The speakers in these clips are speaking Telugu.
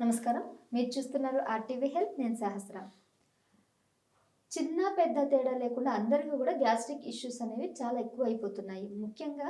నమస్కారం. మీరు చూస్తున్నారు ఆర్టీవీ హెల్త్ నేను సహస్ర. చిన్న పెద్ద తేడా లేకుండా అందరికీ కూడా గ్యాస్ట్రిక్ ఇష్యూస్ అనేవి చాలా ఎక్కువ అయిపోతున్నాయి ముఖ్యంగా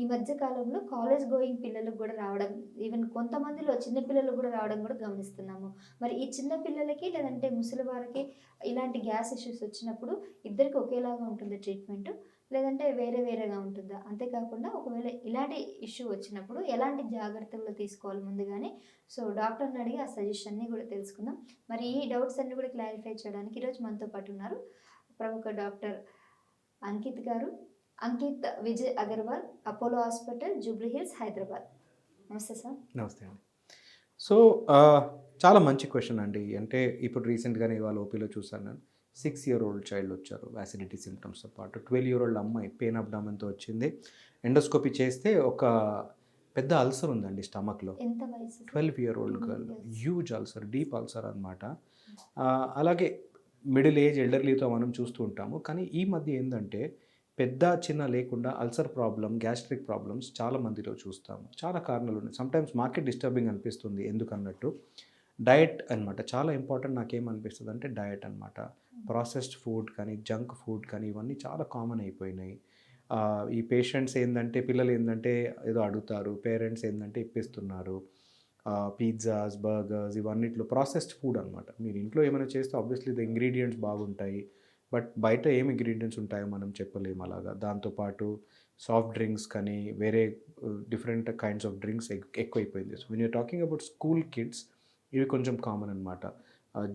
ఈ మధ్య కాలంలో కాలేజ్ గోయింగ్ పిల్లలకు కూడా రావడం ఈవెన్ కొంతమందిలో చిన్న పిల్లలు కూడా రావడం కూడా గమనిస్తున్నాము. మరి ఈ చిన్న పిల్లలకి లేదంటే ముసలి వారికి ఇలాంటి గ్యాస్ ఇష్యూస్ వచ్చినప్పుడు ఇద్దరికి ఒకేలాగా ఉంటుంది ట్రీట్మెంట్. లేదంటే వేరే వేరేగా ఉంటుందా? అంతేకాకుండా ఒకవేళ ఇలాంటి ఇష్యూ వచ్చినప్పుడు ఎలాంటి జాగ్రత్తలు తీసుకోవాలి ముందుగానే? సో డాక్టర్ని అడిగి ఆ సజెషన్ని కూడా తెలుసుకుందాం. మరి ఈ డౌట్స్ అన్ని కూడా క్లారిఫై చేయడానికి ఈరోజు మనతో పాటు ఉన్నారు ప్రముఖ డాక్టర్ అంకిత్ గారు. Ankit Vijay Agarwal Apollo hospital Jubilee Hills Hyderabad. నమస్తే సార్. నమస్తే అండి. సో చాలా మంచి క్వశ్చన్ అండి. అంటే ఇప్పుడు రీసెంట్గానే ఇవాళ ఓపీలో చూసాను నేను. సిక్స్ ఇయర్ ఓల్డ్ చైల్డ్ వచ్చారు యాసిడిటీ సిమ్టమ్స్తో పాటు. ట్వెల్వ్ ఇయర్ ఓల్డ్ అమ్మాయి పెయిన్ అబ్డామెన్తో వచ్చింది. ఎండోస్కోపీ చేస్తే ఒక పెద్ద అల్సర్ ఉందండి స్టమక్లో? Twelve year old Mm, girl. Huge ulcer deep ulcer అనమాట అలాగే మిడిల్ ఏజ్ ఎల్డర్లీతో మనం చూస్తూ ఉంటాము. కానీ ఈ మధ్య ఏంటంటే పెద్ద చిన్న లేకుండా అల్సర్ ప్రాబ్లం గ్యాస్ట్రిక్ ప్రాబ్లమ్స్ చాలా మందిలో చూస్తాము. చాలా కారణాలు ఉన్నాయి. సమ్టైమ్స్ మార్కెట్ డిస్టర్బింగ్ అనిపిస్తుంది ఎందుకన్నట్టు. డయట్ అన్నమాట. చాలా ఇంపార్టెంట్ నాకేమనిపిస్తుంది అంటే డయట్ అనమాట ప్రాసెస్డ్ ఫుడ్ కానీ జంక్ ఫుడ్ కానీ ఇవన్నీ చాలా కామన్ అయిపోయినాయి. ఈ పేషెంట్స్ ఏంటంటే పిల్లలు ఏంటంటే ఏదో అడుగుతారు పేరెంట్స్ ఏంటంటే ఇప్పిస్తున్నారు. పిజ్జాస్ బర్గర్స్ ఇవన్నిట్లో ప్రాసెస్డ్ ఫుడ్ అనమాట మీరు ఇంట్లో ఏమైనా చేస్తే ఆబ్వియస్లీ ద ఇంగ్రీడియంట్స్ బాగుంటాయి. బట్ బయట ఏం ఇంగ్రీడియంట్స్ ఉంటాయో మనం చెప్పలేము అలాగా. దాంతోపాటు సాఫ్ట్ డ్రింక్స్ కానీ వేరే డిఫరెంట్ కైండ్స్ ఆఫ్ డ్రింక్స్ ఎక్కువైపోయింది. So when you're talking about school kids ఇవి కొంచెం కామన్ అనమాట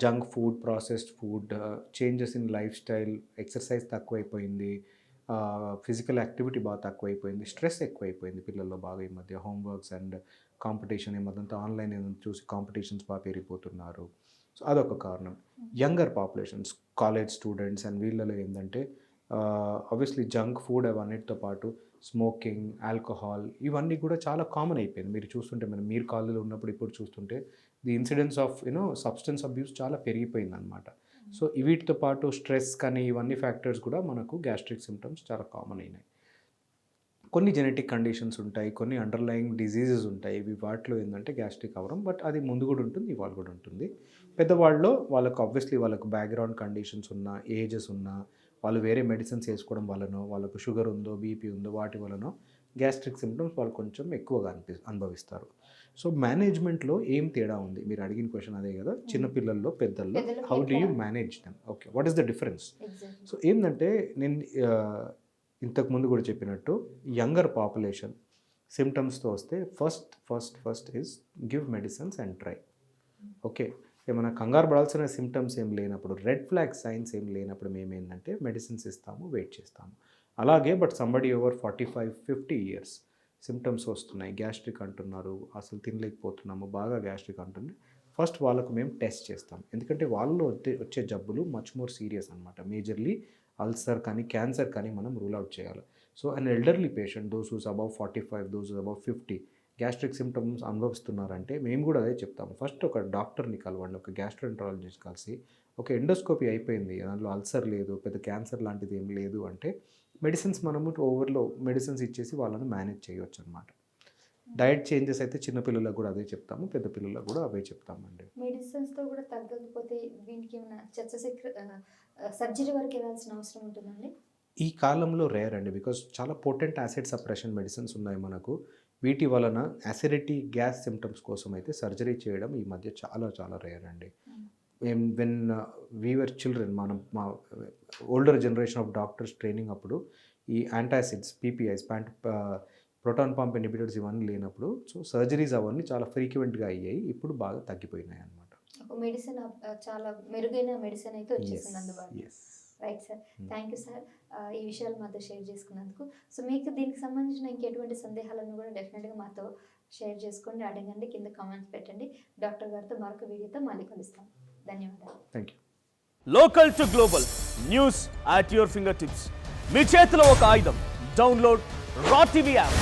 junk food processed food changes in lifestyle exercise తక్కువైపోయింది physical activity బాగా తక్కువైపోయింది స్ట్రెస్ ఎక్కువైపోయింది పిల్లల్లో బాగా ఈ మధ్య. హోంవర్క్స్ అండ్ కాంపిటీషన్ ఈ మధ్యంతా ఆన్లైన్ ఏదైనా చూసి కాంపిటీషన్స్ బాగా పెరిగిపోతున్నారు. సో అదొక కారణం. Younger populations college students and వీళ్ళలో ఏంటంటే ఆబ్వియస్లీ జంక్ ఫుడ్ అవన్నిటితో పాటు స్మోకింగ్ ఆల్కహాల్ ఇవన్నీ కూడా చాలా కామన్ అయిపోయింది. మీరు చూస్తుంటే మనం మీరు కాలేజీలో ఉన్నప్పుడు ఇప్పుడు చూస్తుంటే the incidence of you know substance abuse చాలా పెరిగిపోయింది అనమాట సో వీటితో పాటు స్ట్రెస్ కానీ ఇవన్నీ ఫ్యాక్టర్స్ కూడా మనకు గ్యాస్ట్రిక్ సిమ్టమ్స్ చాలా కామన్ అయినాయి. కొన్ని జెనెటిక్ కండిషన్స్ ఉంటాయి కొన్ని అండర్లయింగ్ డిజీజెస్ ఉంటాయి. ఇవి వాటిలో ఏంటంటే గ్యాస్ట్రిక్ అవ్వడం బట్ అది ముందు కూడా ఉంటుంది ఇవాళ కూడా ఉంటుంది. పెద్దవాళ్ళలో వాళ్ళకు ఆబ్వియస్లీ వాళ్ళకు బ్యాక్గ్రౌండ్ కండిషన్స్ ఉన్న ఏజెస్ ఉన్నా వాళ్ళు వేరే మెడిసిన్స్ వేసుకోవడం వలనో వాళ్ళకు షుగర్ ఉందో బీపీ ఉందో వాటి వలనో గ్యాస్ట్రిక్ సిమ్టమ్స్ వాళ్ళు కొంచెం ఎక్కువగా అనిపి అనుభవిస్తారు. సో మేనేజ్మెంట్లో ఏం తేడా ఉంది? మీరు అడిగిన క్వశ్చన్ అదే కదా? చిన్నపిల్లల్లో పెద్దల్లో how do you? Manage them okay what is the difference so ఏంటంటే నేను ఆ, ఇంతకు ముందు కూడా చెప్పినట్టు యంగర్ పాపులేషన్ సిమ్టమ్స్తో వస్తే first first first is give medicines and try okay ఏమైనా కంగారు పడాల్సిన సిమ్టమ్స్ ఏం లేనప్పుడు రెడ్ ఫ్లాగ్ సైన్స్ ఏం లేనప్పుడు మేము ఏంటంటే మెడిసిన్స్ ఇస్తాము వెయిట్ చేస్తాము. అలాగే but somebody over forty five fifty years symptoms వస్తున్నాయి. గ్యాస్ట్రిక్ అంటున్నారు అసలు తినలేకపోతున్నాము బాగా గ్యాస్ట్రిక్ అంటుంది. ఫస్ట్ వాళ్ళకు మేము టెస్ట్ చేస్తాం. ఎందుకంటే వాళ్ళు వచ్చే వచ్చే జబ్బులు మచ్ మోర్ సీరియస్ అనమాట మేజర్లీ అల్సర్ కానీ క్యాన్సర్ కానీ మనం రూల్ అవుట్ చేయాలి. So and elderly patient those who's above forty five those above fifty gastric symptoms అనుభవిస్తున్నారంటే మేము కూడా అదే చెప్తాము. ఫస్ట్ ఒక డాక్టర్ని కలవండి ఒక గ్యాస్ట్రోఎంట్రాలజిస్ట్ కలిసి. ఒక ఎండోస్కోపీ అయిపోయింది దాంట్లో అల్సర్ లేదు పెద్ద క్యాన్సర్ లాంటిది ఏం లేదు అంటే మెడిసిన్స్ మనము ఓవర్లో మెడిసిన్స్ ఇచ్చేసి వాళ్ళని మేనేజ్ చేయవచ్చు అనమాట డయట్ చేంజెస్ అయితే చిన్నపిల్లలకు కూడా అదే చెప్తాము పెద్ద పిల్లలకు కూడా అవే చెప్తామండి. మెడిసిన్స్తో కూడా తగ్గకపోతే వీనికి ఏమైనా సర్జరీ వరకు వెళ్ళాల్సిన అవసరం ఉంటుందండి ఈ కాలంలో రేర్ అండి బికాస్ చాలా పోటెంట్ యాసిడ్ సప్రెషన్ మెడిసిన్స్ ఉన్నాయి మనకు. వీటి వలన యాసిడిటీ గ్యాస్ సిమ్టమ్స్ కోసం అయితే సర్జరీ చేయడం ఈ మధ్య చాలా చాలా రేర్ అండి. వెన్ వీవర్ చిల్డ్రన్ మనం మా older generation of doctors training అప్పుడు ఈ యాంటాసిడ్స్ పీపీఐస్ ప్యాంట్ ప్రోటాన్ పంప్ ఇన్హిబిటర్స్ ఇవన్నీ లేనప్పుడు సో సర్జరీస్ అవన్నీ చాలా ఫ్రీక్వెంట్గా అయ్యాయి ఇప్పుడు బాగా తగ్గిపోయినాయి అనమాట మెడిసిన్ చాలా మెరుగైన మెడిసిన్ అయితే వచ్చేసింది అందుబాటులో. Right sir. Thank you sir ఈ విషయాలు మాతో షేర్ చేసుకున్నందుకు. సో మీకు దీనికి సంబంధించిన ఇంకెటువంటి సందేహాలను కూడా డెఫినెట్గా మాతో షేర్ చేసుకోండి. అడగండి. కింద కామెంట్స్ పెట్టండి. డాక్టర్ గారితో మరొక వీడియోతో మళ్ళీ కలుస్తాం. ధన్యవాదాలు. Thank you local to global news at your fingertips మీ చేతిలో ఒక ఆయుధం. Download Raw TV app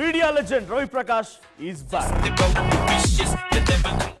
media legend Ravi Prakash is back